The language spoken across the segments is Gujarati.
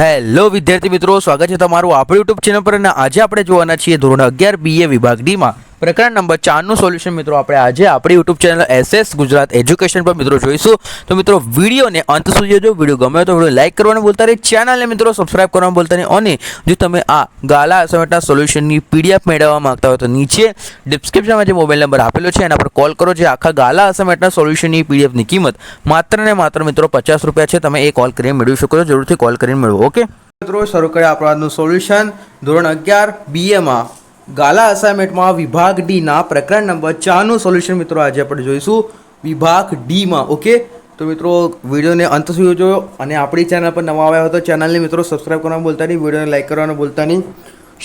હેલો વિદ્યાર્થી મિત્રો, સ્વાગત છે તમારું આપણું યુટ્યુબ ચેનલ પર અને આજે આપણે જોવાના છીએ ધોરણ અગિયાર બીએ વિભાગ ડીમાં પ્રકરણ નંબર ચારનું સોલ્યુશન મિત્રો, આપણે આજે આપણી YouTube channel SS Gujarat education પર મિત્રો જોઈશું. તો મિત્રો, વિડીયોને અંત સુધી જોજો. વીડિયો ગમે તો વીડિયો લાઇક કરવાનું ભૂલતા નહીં. ચેનલને મિત્રો સબસ્ક્રાઇબ કરવાનું ભૂલતા નહીં. અને જો તમે આ ગાલા અસાઇનમેન્ટના સોલ્યુશનની પીડીએફ મેળવવા માંગતા હોય તો નીચે ડિસ્ક્રિપ્શનમાં જે મોબાઈલ નંબર આપેલો છે, એના પર કોલ કરો. જે આખા ગાલા અસાઇનમેન્ટના સોલ્યુશનની પીડીએફની કિંમત માત્ર ને માત્ર મિત્રો, પચાસ રૂપિયા છે. તમે એ કોલ કરીને મેળવી શકો છો. જરૂરથી કોલ કરીને મેળવો. ઓકે મિત્રો, શરૂ કર્યા આજનું સોલ્યુશન ધોરણ અગિયાર બીએમાં ગાલા અસાઇનમેન્ટમાં વિભાગ ડીના પ્રકરણ નંબર ચારનું સોલ્યુશન મિત્રો આજે આપણે જોઈશું. વિભાગ ડીમાં ઓકે તો મિત્રો, વિડીયોને અંત સુધી જોયો અને આપણી ચેનલ પર નવા આવ્યા હોય તો ચેનલને મિત્રો સબસ્ક્રાઇબ કરવાનું બોલતા નહીં, વિડીયોને લાઇક કરવાનું બોલતા નહીં.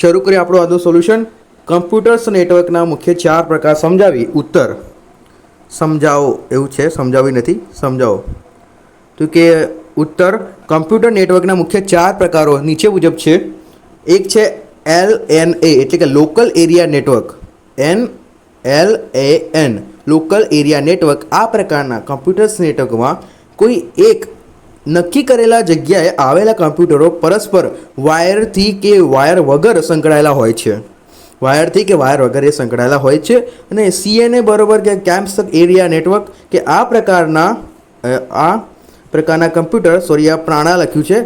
શરૂ કરીએ આપણું આજનું સોલ્યુશન કમ્પ્યુટર્સ નેટવર્કના મુખ્ય ચાર પ્રકાર સમજાવી. ઉત્તર. સમજાવો. એવું છે, સમજાવી નથી, સમજાવો. તો કે ઉત્તર કમ્પ્યુટર નેટવર્કના મુખ્ય ચાર પ્રકારો નીચે મુજબ છે. એક છે એલ એન એ, એટલે કે local area network. N L A N, local area network. આ પ્રકારના કમ્પ્યુટર્સ નેટવર્કમાં કોઈ એક નક્કી કરેલા જગ્યાએ આવેલા કમ્પ્યુટરો પરસ્પર વાયરથી કે વાયર વગર સંકળાયેલા હોય છે. વાયરથી કે વાયર વગર એ સંકળાયેલા હોય છે. અને સીએનએ બરોબર કે કેમ્પ્સ એરિયા નેટવર્ક કે આ પ્રકારના આ પ્રકારના કમ્પ્યુટર સોરી આ પ્રાણા લખ્યું છે.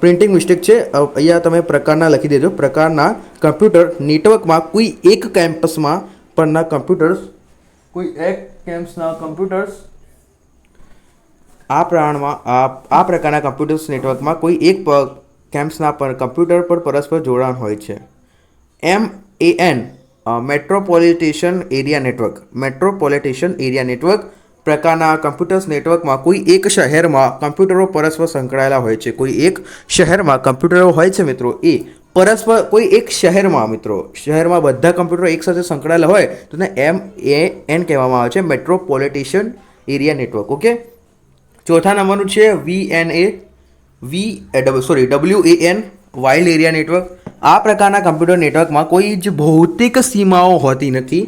પ્રિન્ટિંગ મિસ્ટેક છે. અહીંયા તમે પ્રકારના લખી દેજો. પ્રકારના કમ્પ્યુટર નેટવર્કમાં કોઈ એક કેમ્પસમાં પરના કમ્પ્યુટર્સ, કોઈ એક કેમ્પસના કમ્પ્યુટર્સ, આ પ્રાણમાં, આ પ્રકારના કમ્પ્યુટર્સ નેટવર્કમાં કોઈ એક કેમ્પસના પર, કમ્પ્યુટર પર પરસ્પર જોડાણ હોય છે. M A N metropolitan area network metropolitan area network પ્રકારના કમ્પ્યુટર્સ નેટવર્કમાં કોઈ એક શહેરમાં કમ્પ્યુટરો પરસ્પર સંકળાયેલા હોય છે. કોઈ એક શહેરમાં કમ્પ્યુટરો હોય છે મિત્રો, એ પરસ્પર કોઈ એક શહેરમાં મિત્રો, શહેરમાં બધા કમ્પ્યુટરો એક સાથે સંકળાયેલા હોય, તો તેને એમ એ એન કહેવામાં આવે છે મેટ્રોપોલિટિશિયન એરિયા નેટવર્ક ઓકે ચોથા નંબરનું છે V A N V sorry W A N wild area network આ પ્રકારના કમ્પ્યુટર નેટવર્કમાં કોઈ જ ભૌતિક સીમાઓ હોતી નથી.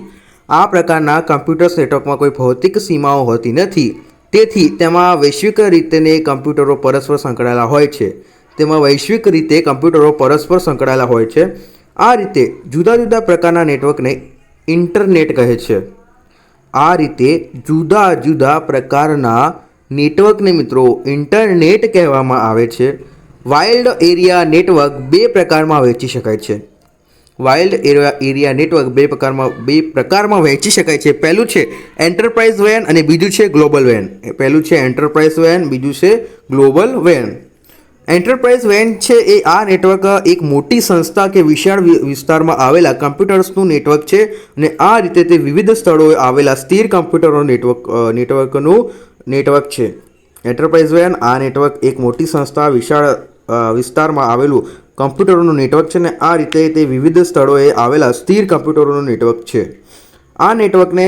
આ પ્રકારના કમ્પ્યુટર્સ નેટવર્કમાં કોઈ ભૌતિક સીમાઓ હોતી નથી. તેથી તેમાં વૈશ્વિક રીતે કમ્પ્યુટરો પરસ્પર સંકળાયેલા હોય છે. તેમાં વૈશ્વિક રીતે કમ્પ્યુટરો પરસ્પર સંકળાયેલા હોય છે. આ રીતે જુદા જુદા પ્રકારના નેટવર્કને ઇન્ટરનેટ કહે છે. આ રીતે જુદા જુદા પ્રકારના નેટવર્કને મિત્રો ઇન્ટરનેટ કહેવામાં આવે છે. વાઇલ્ડ એરિયા નેટવર્ક બે પ્રકારમાં વહેંચી શકાય છે. વાઇલ્ડ એરિયા એરિયા નેટવર્ક બે પ્રકારમાં બે પ્રકારમાં વહેંચી શકાય છે. પહેલું છે એન્ટરપ્રાઇઝ વેન અને બીજું છે ગ્લોબલ વેન. પહેલું છે એન્ટરપ્રાઇઝ વેન, બીજું છે ગ્લોબલ વેન. એન્ટરપ્રાઇઝ વેન છે એ આ નેટવર્ક એક મોટી સંસ્થા કે વિશાળ વિસ્તારમાં આવેલા કમ્પ્યુટર્સનું નેટવર્ક છે અને આ રીતે તે વિવિધ સ્થળોએ આવેલા સ્થિર કમ્પ્યુટરો નેટવર્ક નેટવર્કનું નેટવર્ક છે. એન્ટરપ્રાઇઝ વેન આ નેટવર્ક એક મોટી સંસ્થા, વિશાળ વિસ્તારમાં આવેલું કમ્પ્યુટરોનું નેટવર્ક છે ને આ રીતે તે વિવિધ સ્થળોએ આવેલા સ્થિર કમ્પ્યુટરોનું નેટવર્ક છે. આ નેટવર્કને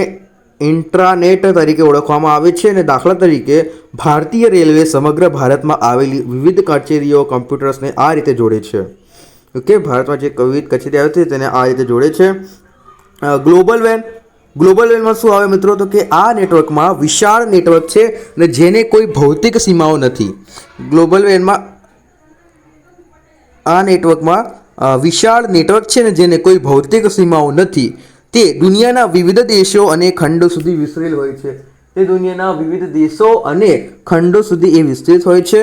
ઇન્ટ્રાનેટ તરીકે ઓળખવામાં આવે છે અને દાખલા તરીકે ભારતીય રેલવે સમગ્ર ભારતમાં આવેલી વિવિધ કચેરીઓ કમ્પ્યુટર્સને આ રીતે જોડે છે. ઓકે, ભારતમાં જે વિવિધ કચેરી આવે છે તેને આ રીતે જોડે છે. ગ્લોબલ વેન, ગ્લોબલ વેનમાં શું આવે મિત્રો? તો કે આ નેટવર્કમાં વિશાળ નેટવર્ક છે અને જેને કોઈ ભૌતિક સીમાઓ નથી. ગ્લોબલ વેનમાં આ નેટવર્કમાં વિશાળ નેટવર્ક છે ને, જેને કોઈ ભૌતિક સીમાઓ નથી, તે દુનિયાના વિવિધ દેશો અને ખંડો સુધી વિસ્તરેલ હોય છે. તે દુનિયાના વિવિધ દેશો અને ખંડો સુધી એ વિસ્તૃત હોય છે.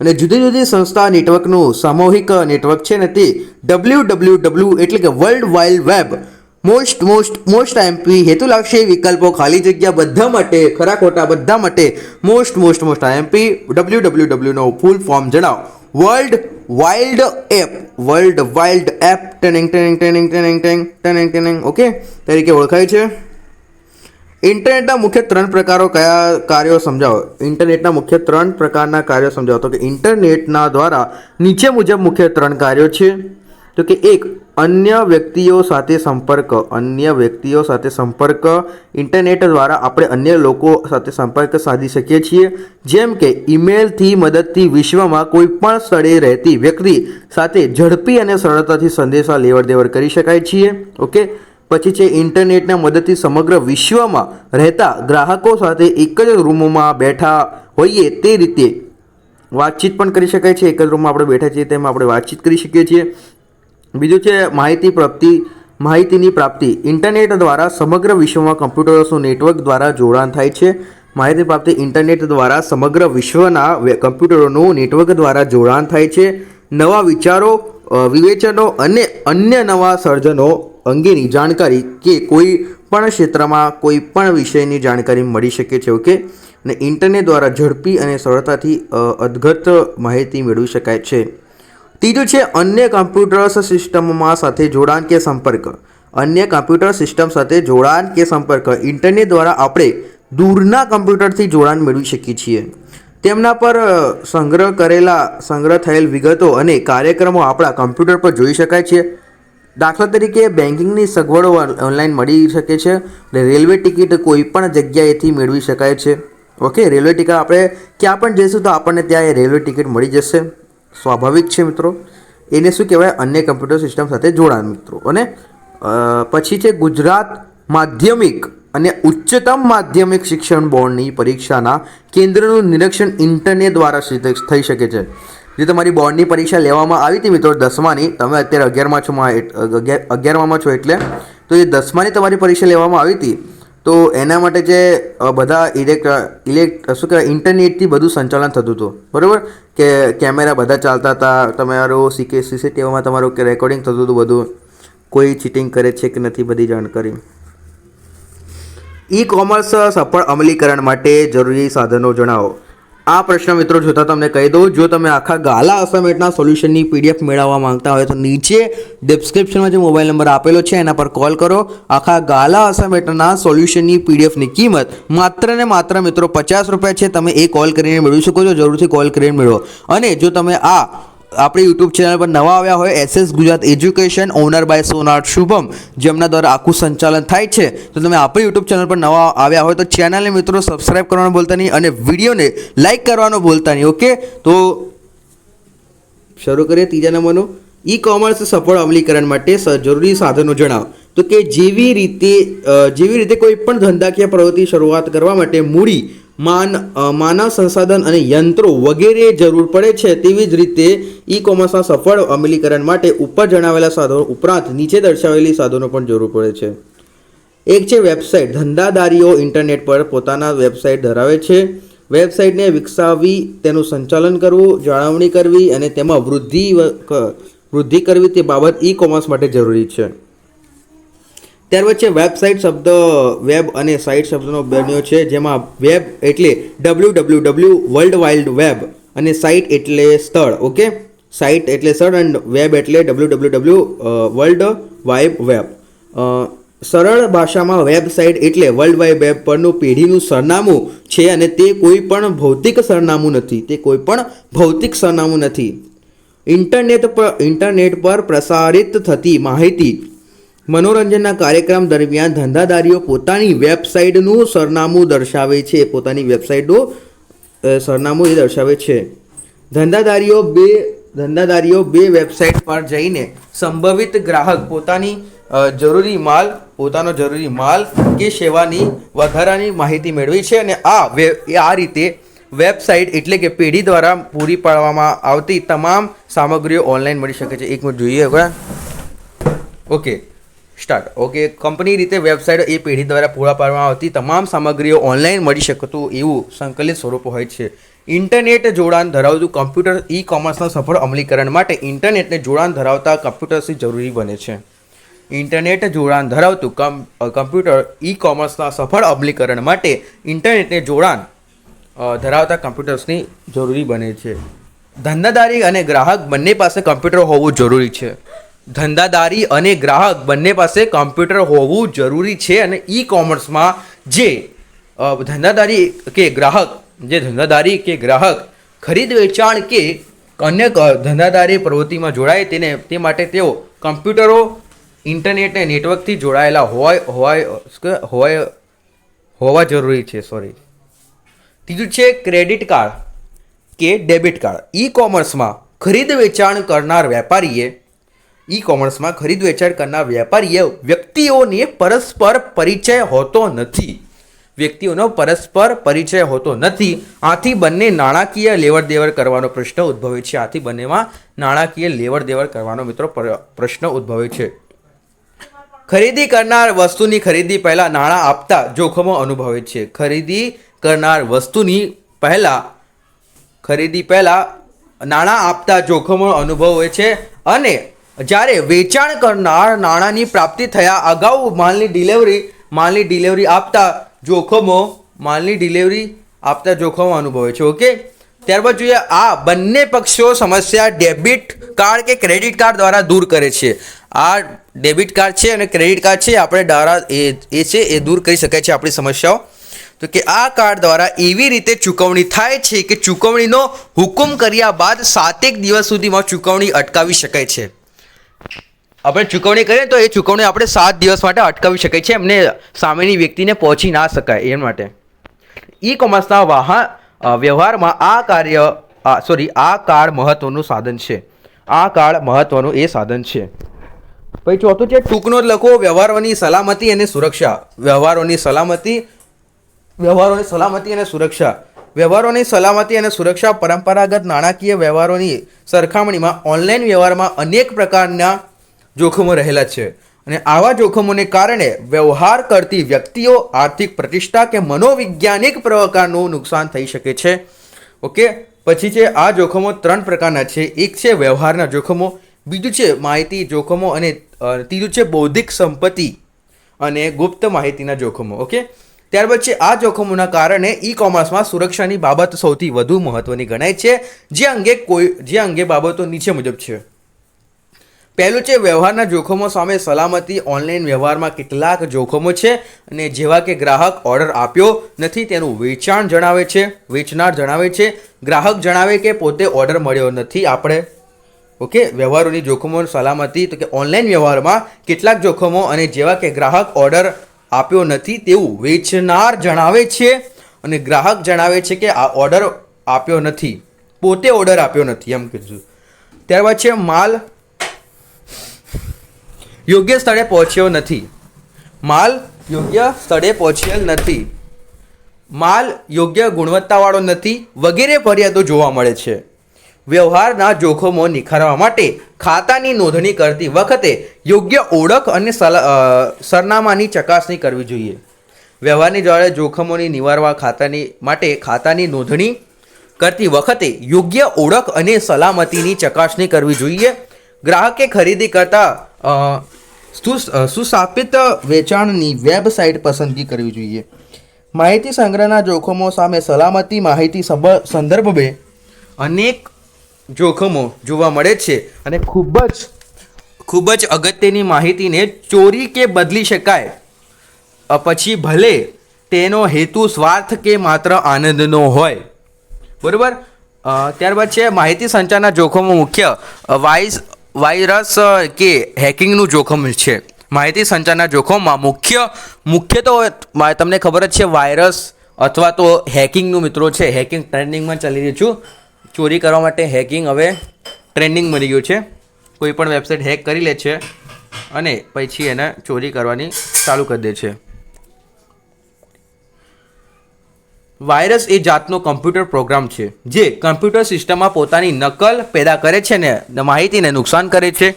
અને જુદી જુદી સંસ્થા નેટવર્કનું સામૂહિક નેટવર્ક છે ને, તે ડબલ્યુ ડબલ્યુ ડબલ્યુ એટલે કે world wild web, most most most IMP હેતુલક્ષી વિકલ્પો ખાલી જગ્યા બધા માટે, ખરા ખોટા બધા માટે most most most IMP W W ડબલ્યુનો full form જણાવો. World wild app world wild app tanning ટેનિંગ ટેનિંગ ટેનિંગ ટેનિંગ ટેનિંગ ટેનિંગ ઓકે તરીકે ઓળખાય છે. ઇન્ટરનેટના મુખ્ય ત્રણ પ્રકારો કયા કાર્યો સમજાવો? ઇન્ટરનેટના મુખ્ય ત્રણ પ્રકારના કાર્યો સમજાવો. તો કે ઇન્ટરનેટના દ્વારા નીચે મુજબ મુખ્ય ત્રણ કાર્યો છે. તો કે એક, અન્ય વ્યક્તિઓ સાથે સંપર્ક, અન્ય વ્યક્તિઓ સાથે સંપર્ક ઇન્ટરનેટ દ્વારા આપણે અન્ય લોકો સાથે સંપર્ક સાધી શકીએ છીએ. જેમ કે ઈમેલથી મદદથી વિશ્વમાં કોઈ પણ સ્થળે રહેતી વ્યક્તિ સાથે ઝડપી અને સરળતાથી સંદેશા લેવડ દેવડ કરી શકાય છીએ, ઓકે? પછી છે ઇન્ટરનેટના મદદથી સમગ્ર વિશ્વમાં રહેતા ગ્રાહકો સાથે એક જ રૂમમાં બેઠા હોઈએ તે રીતે વાતચીત પણ કરી શકાય છે. એક જ રૂમમાં આપણે બેઠા છીએ તેમાં આપણે વાતચીત કરી શકીએ છીએ. બીજું છે માહિતી પ્રાપ્તિ માહિતીની પ્રાપ્તિ. ઇન્ટરનેટ દ્વારા સમગ્ર વિશ્વમાં કમ્પ્યુટર્સનું નેટવર્ક દ્વારા જોડાણ થાય છે. માહિતી પ્રાપ્તિ ઇન્ટરનેટ દ્વારા સમગ્ર વિશ્વના કમ્પ્યુટરોનું નેટવર્ક દ્વારા જોડાણ થાય છે. નવા વિચારો વિવેચનો અને અન્ય નવા સર્જનો અંગેની જાણકારી કે કોઈ પણ ક્ષેત્રમાં કોઈ પણ વિષયની જાણકારી મળી શકે છે ઓકે? અને ઇન્ટરનેટ દ્વારા ઝડપી અને સરળતાથી અ, માહિતી મેળવી શકાય છે. ત્રીજું છે અન્ય કમ્પ્યુટર્સ સિસ્ટમમાં સાથે જોડાણ કે સંપર્ક. અન્ય કમ્પ્યુટર સિસ્ટમ સાથે જોડાણ કે સંપર્ક. ઇન્ટરનેટ દ્વારા આપણે દૂરના કમ્પ્યુટરથી જોડાણ મેળવી શકીએ છીએ. તેમના પર સંગ્રહ કરેલા, સંગ્રહ થયેલ વિગતો અને કાર્યક્રમો આપણા કમ્પ્યુટર પર જોઈ શકાય છે. દાખલા તરીકે બેન્કિંગની સગવડો ઓન- ઓનલાઈન મળી શકે છે અને રેલવે ટિકિટ કોઈ પણ જગ્યાએથી મેળવી શકાય છે. ઓકે, રેલવે ટિકિટ આપણે, ક્યાં પણ જઈશું તો આપણને ત્યાં એ રેલવે ટિકિટ મળી જશે. સ્વાભાવિક છે મિત્રો. એને શું કહેવાય? અન્ય કમ્પ્યુટર સિસ્ટમ સાથે જોડાણ મિત્રો. અને પછી છે ગુજરાત માધ્યમિક અને ઉચ્ચતમ માધ્યમિક શિક્ષણ બોર્ડની પરીક્ષાના કેન્દ્રનું નિરીક્ષણ ઇન્ટરનેટ દ્વારા થઈ શકે છે. જે તમારી બોર્ડની પરીક્ષા લેવામાં આવી હતી મિત્રો દસમાની, તમે અત્યારે અગિયારમાં છો અગિયારમાં છો એટલે, તો એ દસમાની તમારી પરીક્ષા લેવામાં આવી હતી. તો એના માટે જે બધા ઇલેક્ટ ઇલેક્ટ શું કહેવાય, ઇન્ટરનેટથી બધું સંચાલન થતું હતું. બરાબર? કે કેમેરા બધા ચાલતા હતા, તમારું સીકે, સીસીટીવીમાં તમારું કે રેકોર્ડિંગ થતું હતું બધું. કોઈ ચીટિંગ કરે છે કે નથી બધી જાણકારી. ઈ કોમર્સ સફળ અમલીકરણ માટે જરૂરી સાધનો જણાવો. આ પ્રશ્ન મિત્રો જોતા તમને કહી દઉં, જો તમે આખા ગાલા અસાઇમેન્ટના સોલ્યુશનની પીડીએફ મેળવવા માંગતા હોય તો નીચે ડિસ્ક્રિપ્શનમાં જે મોબાઈલ નંબર આપેલો છે, એના પર કોલ કરો. આખા ગાલા અસાઇમેન્ટના સોલ્યુશનની પીડીએફની કિંમત માત્ર ને માત્ર મિત્રો પચાસ રૂપિયા છે. તમે એ કોલ કરીને મેળવી શકો છો, જરૂરથી કોલ કરીને મેળવો. અને જો તમે આ આપણી યુટ્યુબ ચેનલ પર નવા આવ્યા હોય SS Gujarat education owner by Sonar Shubham, જેમના દ્વારા આખું સંચાલન થાય છે. તો તમે આપણી યુટ્યુબ ચેનલ પર નવા આવ્યા હોય તો ચેનલને મિત્રો સબસ્ક્રાઈબ કરવાનું ભૂલતા નહીં અને વિડીયોને લાઇક કરવાનું ભૂલતા નહીં ઓકે તો શરૂ કરીએ ત્રીજા નંબરનું. ઈ કોમર્સ સફળ અમલીકરણ માટે જરૂરી સાધનો જણાવો. તો કે જેવી રીતે જેવી રીતે કોઈ પણ ધંધાકીય પ્રવૃત્તિ શરૂઆત કરવા માટે મૂડી, માન માનવ સંસાધન અને યંત્રો વગેરે જરૂર પડે છે, તેવી જ રીતે ઈ કોમર્સના સફળ અમલીકરણ માટે ઉપર જણાવેલા સાધનો ઉપરાંત નીચે દર્શાવેલી સાધનો પણ જરૂર પડે છે. એક છે વેબસાઇટ. ધંધાદારીઓ ઇન્ટરનેટ પર પોતાના વેબસાઇટ ધરાવે છે. વેબસાઇટને વિકસાવી, તેનું સંચાલન કરવું, જાળવણી કરવી અને તેમાં વૃદ્ધિ વૃદ્ધિ કરવી તે બાબત ઈ કોમર્સ માટે જરૂરી છે. ત્યાર વચ્ચે વેબસાઇટ શબ્દ, વેબ અને સાઇટ શબ્દનો બન્યો છે, જેમાં વેબ એટલે W W W world wild web અને સાઇટ એટલે સ્થળ, ઓકે? સાઇટ એટલે સર અને વેબ એટલે W W W world wide web સરળ ભાષામાં વેબસાઇટ એટલે વર્લ્ડ વાઇડ વેબ પરનું પેઢીનું સરનામું છે અને તે કોઈ પણ ભૌતિક સરનામું નથી. તે કોઈ પણ ભૌતિક સરનામું નથી. ઇન્ટરનેટ પર ઇન્ટરનેટ પર પ્રસારિત થતી માહિતી, મનોરંજનના કાર્યક્રમ દરમિયાન ધંધાદારીઓ પોતાની વેબસાઇટનું સરનામું દર્શાવે છે. પોતાની વેબસાઇટનું સરનામું એ દર્શાવે છે. ધંધાદારીઓ બે ધંધાદારીઓ બે વેબસાઇટ પર જઈને સંભવિત ગ્રાહક પોતાની જરૂરી માલ, પોતાનો જરૂરી માલ કે સેવાની વધારાની માહિતી મેળવી છે અને આ આ રીતે વેબસાઇટ એટલે કે પેઢી દ્વારા પૂરી પાડવામાં આવતી તમામ સામગ્રીઓ ઓનલાઈન મળી શકે છે. એક મિનિટ જોઈએ હવે. ઓકે સ્ટાર્ટ ઓકે કંપની રીતે વેબસાઇટ એ પેઢી દ્વારા પૂરા પાડવામાં આવતી તમામ સામગ્રીઓ ઓનલાઈન મળી શકતું એવું સંકલિત સ્વરૂપ હોય છે. ઇન્ટરનેટ જોડાણ ધરાવતું કમ્પ્યુટર ઈ કોમર્સના સફળ અમલીકરણ માટે ઇન્ટરનેટને જોડાણ ધરાવતા કમ્પ્યુટર્સથી જરૂરી બને છે? ઇન્ટરનેટ જોડાણ ધરાવતું કમ કમ્પ્યુટર ઈ કોમર્સના સફળ અમલીકરણ માટે ઇન્ટરનેટને જોડાણ ધરાવતા કમ્પ્યુટર્સની જરૂરી બને છે. ધંધાદારી અને ગ્રાહક બંને પાસે કમ્પ્યુટર હોવું જરૂરી છે. ધંધાદારી અને ગ્રાહક બંને પાસે કમ્પ્યુટર હોવું જરૂરી છે અને ઈ કોમર્સમાં જે ધંધાદારી કે ગ્રાહક જે ધંધાદારી કે ગ્રાહક ખરીદ વેચાણ કે અન્ય ધંધાદારી પ્રવૃત્તિમાં જોડાય તેને તે માટે તેઓ કમ્પ્યુટરો ઇન્ટરનેટને નેટવર્કથી જોડાયેલા હોય શું હોય, હોવા જરૂરી છે સોરી ત્રીજું છે ક્રેડિટ કાર્ડ કે ડેબિટ કાર્ડ. ઈ કોમર્સમાં ખરીદ વેચાણ કરનાર વેપારીએ ઈ કોમર્સમાં ખરીદ વેચાણ કરનાર વેપારીએ વ્યક્તિઓને પરસ્પર પરિચય હોતો નથી. વ્યક્તિઓનો પરસ્પર પરિચય હોતો નથી. આથી બંને નાણાકીય લેવડ દેવડ કરવાનો પ્રશ્ન ઉદ્ભવે છે. આથી બંનેમાં નાણાકીય લેવડ દેવડ કરવાનો મિત્રો પર- પ્રશ્ન ઉદ્ભવે છે. ખરીદી કરનાર વસ્તુની ખરીદી પહેલાં નાણાં આપતા જોખમો અનુભવે છે. ખરીદી કરનાર વસ્તુની પહેલાં, ખરીદી પહેલાં નાણાં આપતા જોખમો અનુભવે છે અને જ્યારે વેચાણ કરનાર નાણાંની પ્રાપ્તિ થયા, અગાઉ માલની ડિલિવરી માલની ડિલિવરી આપતા જોખમો માલની ડિલિવરી આપતા જોખમો અનુભવે છે ઓકે ત્યારબાદ જોઈએ આ બંને પક્ષો સમસ્યા ડેબિટ કાર્ડ કે ક્રેડિટ કાર્ડ દ્વારા દૂર કરે છે. આ ડેબિટ કાર્ડ છે અને ક્રેડિટ કાર્ડ છે, આપણે દ્વારા એ એ છે, એ દૂર કરી શકાય છે આપણી સમસ્યાઓ. તો કે આ કાર્ડ દ્વારા એવી રીતે ચૂકવણી થાય છે કે ચૂકવણીનો હુકમ કર્યા બાદ સાતેક દિવસ સુધીમાં ચૂકવણી અટકાવી શકાય છે. આપણે ચૂકવણી કરીએ તો એ ચૂકવણી આપણે સાત દિવસ માટે અટકાવી શકાય છે. એમને સામેની વ્યક્તિને પહોંચી ના શકાય એ માટે. ઈ કોમર્સના વાહન વ્યવહારમાં આ કાર્ય સોરી આ કાર્ડ મહત્વનું સાધન છે. આ કાર્ડ મહત્વનું એ સાધન છે. પછી ચોથું છે, ટૂંકનો લખો, વ્યવહારોની સલામતી અને સુરક્ષા. વ્યવહારોની સલામતી વ્યવહારોની સલામતી અને સુરક્ષા. વ્યવહારોની સલામતી અને સુરક્ષા પરંપરાગત નાણાકીય વ્યવહારોની સરખામણીમાં ઓનલાઈન વ્યવહારમાં અનેક પ્રકારના જોખમો રહેલા છે. અને આવા જોખમોને કારણે વ્યવહાર કરતી વ્યક્તિઓ, આર્થિક પ્રતિષ્ઠા કે મનોવૈજ્ઞાનિક પ્રકારનું નુકસાન થઈ શકે છે. ઓકે? પછી છે, આ જોખમો ત્રણ પ્રકારના છે. એક છે વ્યવહારના જોખમો, બીજું છે માહિતી જોખમો અને ત્રીજું છે બૌદ્ધિક સંપત્તિ અને ગુપ્ત માહિતીના જોખમો. ઓકે? ત્યારબાદ છે, આ જોખમોના કારણે ઈ કોમર્સમાં સુરક્ષાની બાબત સૌથી વધુ મહત્વની ગણાય છે. જે અંગે કોઈ, જે અંગે બાબતો નીચે મુજબ છે. પહેલું છે, વ્યવહારના જોખમો સામે સલામતી. ઓનલાઈન વ્યવહારમાં કેટલાક જોખમો છે અને જેવા કે ગ્રાહક ઓર્ડર આપ્યો નથી તેનું વેચાણ જણાવે છે, વેચનાર જણાવે છે. ગ્રાહક જણાવે કે પોતે ઓર્ડર મળ્યો નથી આપણે. ઓકે, વ્યવહારોની જોખમો, સલામતી, તો કે ઓનલાઈન વ્યવહારમાં કેટલાક જોખમો અને જેવા કે ગ્રાહક ઓર્ડર આપ્યો નથી તેવું વેચનાર જણાવે છે અને ગ્રાહક જણાવે છે કે આ ઓર્ડર આપ્યો નથી. પોતે ઓર્ડર આપ્યો નથી, એમ કીધું. ત્યારબાદ છે, માલ યોગ્ય સ્થળે પહોંચ્યો નથી. માલ યોગ્ય સ્થળે પહોંચ્યો નથી. માલ યોગ્ય ગુણવત્તાવાળો નથી, વગેરે ફરિયાદો જોવા મળે છે. વ્યવહારના જોખમો નિખારવા માટે ખાતાની નોંધણી કરતી વખતે યોગ્ય ઓળખ અને સરનામાની ચકાસણી કરવી જોઈએ. વ્યવહારની જોડે જોખમોની નિવારવા ખાતાની માટે ખાતાની નોંધણી કરતી વખતે યોગ્ય ઓળખ અને સલામતીની ચકાસણી કરવી જોઈએ. ગ્રાહકે ખરીદી કરતા સુસ્થાપિત વેચાણની વેબસાઇટ પસંદગી કરવી જોઈએ. માહિતી સંગ્રહના જોખમો સામે સલામતી માહિતી સંદર્ભે અનેક જોખમો જોવા મળે છે અને ખૂબ જ ખૂબ જ અગત્યની માહિતીને ચોરી કે બદલી શકાય. પછી ભલે તેનો હેતુ સ્વાર્થ કે માત્ર આનંદનો હોય. બરાબર? ત્યારબાદ છે માહિતી સંચારના જોખમો મુખ્ય. વાઇસ વાયરસ કે હેકિંગનું જોખમ છે. માહિતી સંચારના જોખમમાં મુખ્ય મુખ્ય તો તમને ખબર જ છે વાયરસ અથવા તો હેકિંગનું મિત્રો છે. હેકિંગ ટ્રેન્ડિંગમાં ચાલી રહ્યું છું. ચોરી કરવા માટે હેકિંગ હવે ટ્રેન્ડિંગ મળી ગયું છે. કોઈ પણ વેબસાઇટ હેક કરી લે છે અને પછી એને ચોરી કરવાની ચાલુ કરી દે છે. વાયરસ એ જાતનો કમ્પ્યુટર પ્રોગ્રામ છે, જે કમ્પ્યુટર સિસ્ટમમાં પોતાની નકલ પેદા કરે છે ને માહિતીને નુકસાન કરે છે.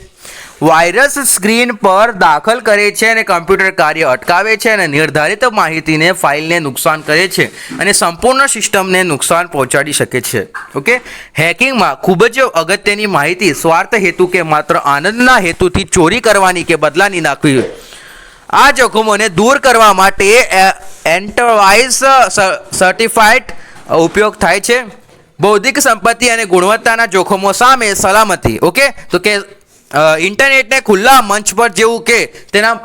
વાયરસ સ્ક્રીન પર દાખલ કરે છે અને કમ્પ્યુટર કાર્ય અટકાવે છે અને નિર્ધારિત માહિતીને ફાઇલને નુકસાન કરે છે અને સંપૂર્ણ સિસ્ટમને નુકસાન પહોંચાડી શકે છે. ઓકે? હેકિંગમાં ખૂબ જ અગત્યની માહિતી સ્વાર્થ હેતુ કે માત્ર આનંદના હેતુથી ચોરી કરવાની કે બદલાની નાખવી આ જોખમોને દૂર કરવા માટે એન્ટરવાઇઝ સર્ટિફાઈડ ઉપયોગ થાય છે. બૌદ્ધિક સંપત્તિ અને ગુણવત્તાના જોખમો સામે સલામતી, ઓકે? તો કે ઇન્ટરનેટને ખુલ્લા મંચ પર જેવું કે તેના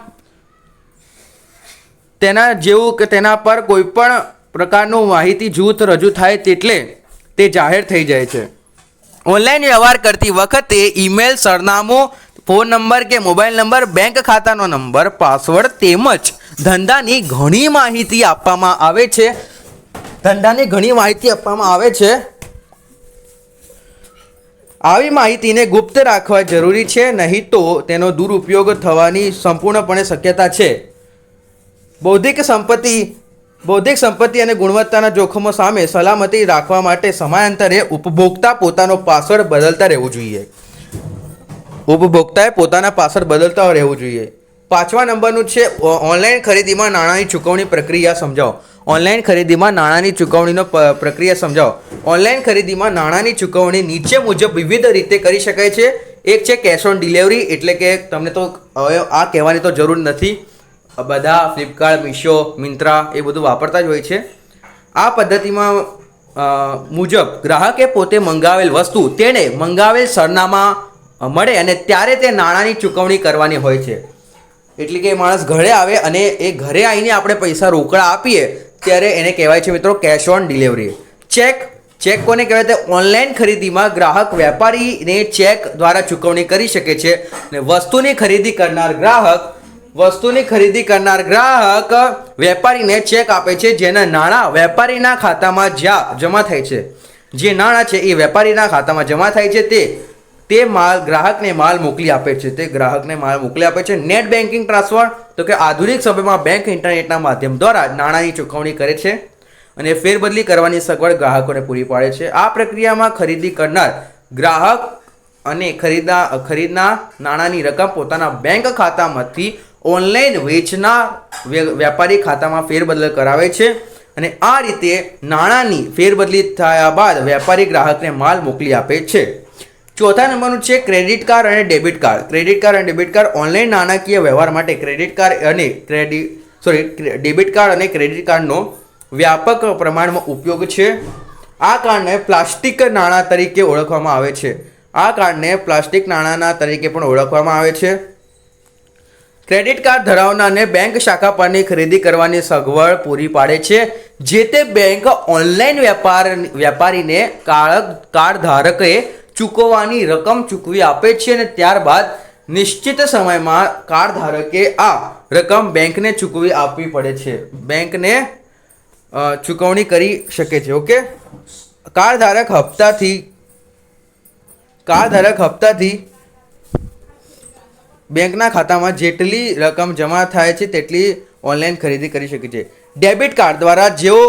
તેના જેવું કે તેના પર કોઈ પણ પ્રકારનું માહિતી જૂથ રજૂ થાય તેટલે તે જાહેર થઈ જાય છે. ઓનલાઈન વ્યવહાર કરતી વખતે ઈમેલ સરનામું ફોન નંબર કે મોબાઈલ નંબર, બેંક ખાતાનો નંબર, પાસવર્ડ તેમજ ધંધાની ઘણી માહિતી આપવામાં આવે છે. ધંધાની ઘણી માહિતી આપવામાં આવે છે. આવી માહિતીને ગુપ્ત રાખવા જરૂરી છે, નહીં તો તેનો દુરુપયોગ થવાની સંપૂર્ણપણે શક્યતા છે. બૌદ્ધિક સંપત્તિ બૌદ્ધિક સંપત્તિ અને ગુણવત્તાના જોખમો સામે સલામતી રાખવા માટે સમયાંતરે ઉપભોક્તા પોતાનો પાસવર્ડ બદલતા રહેવું જોઈએ. ઉપભોક્તાએ પોતાના પાસવર્ડ બદલતા રહેવું જોઈએ. પાંચમા નંબરનું છે ઓનલાઈન ખરીદીમાં નાણાંની ચૂકવણી પ્રક્રિયા સમજાવો. ઓનલાઈન ખરીદીમાં નાણાંની ચૂકવણીનો પ્રક્રિયા સમજાવો. ઓનલાઈન ખરીદીમાં નાણાંની ચૂકવણી નીચે મુજબ વિવિધ રીતે કરી શકાય છે. એક છે કેશ ઓન ડિલિવરી, એટલે કે તમને તો હવે આ કહેવાની તો જરૂર નથી. બધા ફ્લિપકાર્ટ, મીશો મિન્ત્રા એ બધું વાપરતા જ હોય છે. આ પદ્ધતિમાં મુજબ ગ્રાહકે પોતે મંગાવેલ વસ્તુ તેણે મંગાવેલ સરનામા મળે અને ત્યારે તે નાણાંની ચૂકવણી કરવાની હોય છે. એટલે કે માણસ ઘરે આવે અને એ ઘરે આવીને આપણે પૈસા રોકડા આપીએ, ત્યારે એને કહેવાય છે મિત્રો cash on delivery cheque cheque કોને કહેવાય? તે ઓનલાઈન ખરીદીમાં ગ્રાહક વેપારીને ચેક દ્વારા ચૂકવણી કરી શકે છે. અને વસ્તુની ખરીદી કરનાર ગ્રાહક, વસ્તુની ખરીદી કરનાર ગ્રાહક વેપારીને ચેક આપે છે. જેના નાણાં વેપારીના ખાતામાં જ્યાં જમા થાય છે. જે નાણાં છે એ વેપારીના ખાતામાં જમા થાય છે તે તે માલ, ગ્રાહકને માલ મોકલી આપે છે. તે ગ્રાહકને માલ મોકલી આપે છે. નેટ બેન્કિંગ ટ્રાન્સફર, તો કે આધુનિક સમયમાં બેંક ઇન્ટરનેટના માધ્યમ દ્વારા નાણાંની ચૂકવણી કરે છે અને ફેરબદલી કરવાની સગવડ ગ્રાહકોને પૂરી પાડે છે. આ પ્રક્રિયામાં ખરીદી કરનાર ગ્રાહક અને ખરીદા ખરીદના નાણાંની રકમ પોતાના બેંક ખાતામાંથી ઓનલાઈન વેચનાર વેપારી ખાતામાં ફેરબદલ કરાવે છે અને આ રીતે નાણાંની ફેરબદલી થયા બાદ વેપારી ગ્રાહકને માલ મોકલી આપે છે. ચોથા નંબરનું છે ક્રેડિટ કાર્ડ અને ડેબિટ કાર્ડ. ક્રેડિટ કાર્ડ અને ડેબિટ કાર્ડ ઓનલાઈન નાણાકીય વ્યવહાર માટે ક્રેડિટ કાર્ડ અને ક્રેડિટ સોરી ડેબિટ કાર્ડ અને ક્રેડિટ કાર્ડનો વ્યાપક પ્રમાણમાં ઉપયોગ છે. આ કાર્ડને પ્લાસ્ટિક નાણાં તરીકે ઓળખવામાં આવે છે. આ કાર્ડને પ્લાસ્ટિક નાણાંના તરીકે પણ ઓળખવામાં આવે છે. ક્રેડિટ કાર્ડ ધરાવનારને બેંક શાખા પરની ખરીદી કરવાની સગવડ પૂરી પાડે છે, જે તે બેંક ઓનલાઈન વેપાર, વેપારીને કાર્ડ કાર્ડ ધારકે ચૂકવવાની રકમ ચૂકવી આપે છે અને ત્યારબાદ નિશ્ચિત સમયમાં કાર્ડ ધારકે આ રકમ બેંકને ચૂકવી આપવી પડે છે. બેંકને ચૂકવણી કરી શકે છે, ઓકે? કાર્ડ ધારક હપ્તાથી કાર્ડ ધારક હપ્તાથી બેંકના ખાતામાં જેટલી રકમ જમા થાય છે તેટલી ઓનલાઈન ખરીદી કરી શકે છે. ડેબિટ કાર્ડ દ્વારા જેઓ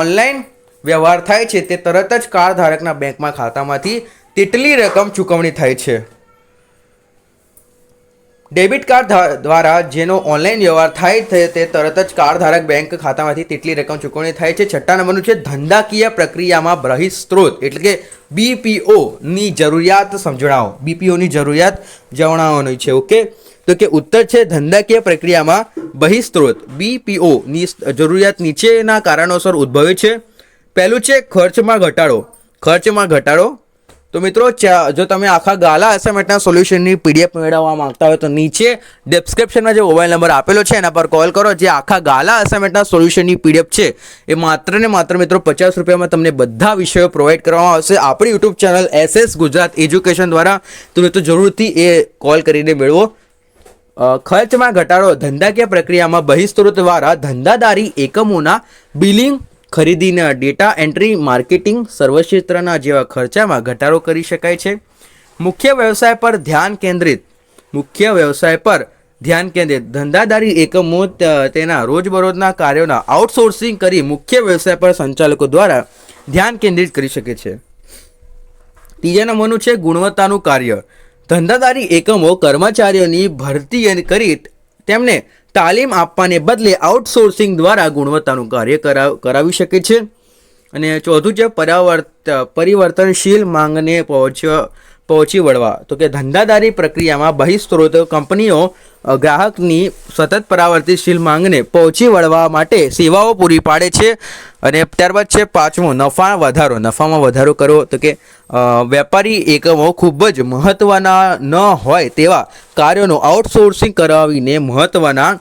ઓનલાઈન વ્યવહાર થાય છે તે તરત જ કાર્ડ ધારકના બેંકમાં ખાતામાંથી તેટલી રકમ ચૂકવણી થાય છે. ડેબિટ કાર્ડ દ્વારા જેનો ઓનલાઈન વ્યવહાર થાય છે તે તરત જ કાર્ડ ધારક બેંક ખાતામાંથી તેટલી રકમ ચૂકવણી થાય છે. છઠ્ઠા નંબરનું છે ધંધાકીય પ્રક્રિયામાં બહિઃ સ્ત્રોત, એટલે કે બીપીઓની જરૂરિયાત સમજણાવો બીપીઓની જરૂરિયાત જણાવવાની છે, ઓકે? તો કે ઉત્તર છે ધંધાકીય પ્રક્રિયામાં બહિસ્ત્રોત સ્ત્રોત બીપીઓ જરૂરિયાત નીચેના કારણોસર ઉદ્ભવે છે. પહેલું છે ખર્ચમાં ઘટાડો. ખર્ચમાં ઘટાડો તો મિત્રો જો તમે આખા ગાલા અસાઇનમેન્ટના સોલ્યુશનની પીડીએફ મેળવવા માંગતા હોય તો નીચે ડિસ્ક્રિપ્શનમાં જે મોબાઈલ નંબર આપેલો છે, એના પર કોલ કરો. જે આખા ગાલા અસાઇનમેન્ટના સોલ્યુશનની પીડીએફ છે, એ માત્ર ને માત્ર મિત્રો પચાસ રૂપિયામાં તમને બધા વિષયો પ્રોવાઈડ કરવામાં આવશે. આપણી YouTube channel SS Gujarat education દ્વારા. તો મિત્રો, જરૂરથી એ કોલ કરીને મેળવો. ખર્ચમાં ઘટાડો ધંધાકીય પ્રક્રિયામાં બહિસ્ત્રોત દ્વારા ધંધાદારી એકમોના બિલિંગ ખરીદીના ડેટા એન્ટ્રી, માર્કેટિંગ, સર્વક્ષેત્રના જેવા ખર્ચામાં ઘટાડો કરી શકાય છે. મુખ્ય વ્યવસાય પર ધ્યાન કેન્દ્રિત. મુખ્ય વ્યવસાય પર ધ્યાન કેન્દ્રિત. ધંધાદારી એકમો તેના રોજબરોજના કાર્યોના આઉટસોર્સિંગ કરી મુખ્ય વ્યવસાય પર સંચાલકો દ્વારા ધ્યાન કેન્દ્રિત કરી શકે છે. ત્રીજા નંબરનું છે ગુણવત્તાનું કાર્ય. ધંધાદારી એકમો કર્મચારીઓની ભરતી કરી તેમને તાલીમ આપવાને બદલે આઉટસોર્સિંગ દ્વારા ગુણવત્તાનું કાર્ય કરાવ શકે છે. અને ચોથું છે, પરાવર્ત, પરિવર્તનશીલ માંગને પહોંચવા પહોંચી વળવા. તો કે ધંધાદારી પ્રક્રિયામાં બહિસ્ત્રોત કંપનીઓ ગ્રાહકની સતત પરાવર્તિશીલ માંગને પહોંચી વળવા માટે સેવાઓ પૂરી પાડે છે. અને ત્યારબાદ છે પાંચમો નફા વધારો. નફામાં વધારો કરવો તો કે વેપારી એકમો ખૂબ જ મહત્ત્વના ન હોય તેવા કાર્યોનું આઉટસોર્સિંગ કરાવીને મહત્ત્વના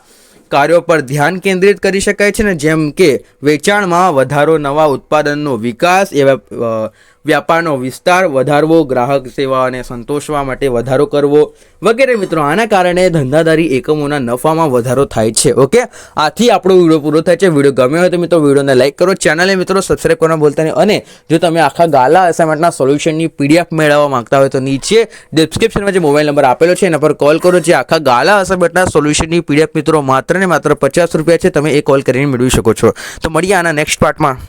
કાર્યો પર ધ્યાન કેન્દ્રિત કરી શકાય છે ને જેમ કે વેચાણમાં વધારો, નવા ઉત્પાદનનો વિકાસ, એવા વ્યાપારનો વિસ્તાર વધારવો, ગ્રાહક સેવાને સંતોષવા માટે વધારો કરવો વગેરે. મિત્રો, આના કારણે ધંધાદારી એકમોના નફામાં વધારો થાય છે, ઓકે? આથી આપણો વીડિયો પૂરો થાય છે. વીડિયો ગમ્યો હોય તો મિત્રો વિડીયોને લાઇક કરો, ચેનલને મિત્રો સબસ્ક્રાઈબ કરવા બોલતા નહીં. અને જો તમે આખા ગાલા અસાઇનમેન્ટના સોલ્યુશનની પીડીએફ મેળવવા માંગતા હોય તો નીચે ડિસ્ક્રિપ્શનમાં જે મોબાઈલ નંબર આપેલો છે, એના પર કોલ કરો. જે આખા ગાલા અસાઇનમેન્ટના સોલ્યુશનની પીડીએફ મિત્રો માત્ર ને માત્ર પચાસ રૂપિયા છે, તમે એ કોલ કરીને મેળવી શકો છો. તો મળીએ આના નેક્સ્ટ પાર્ટમાં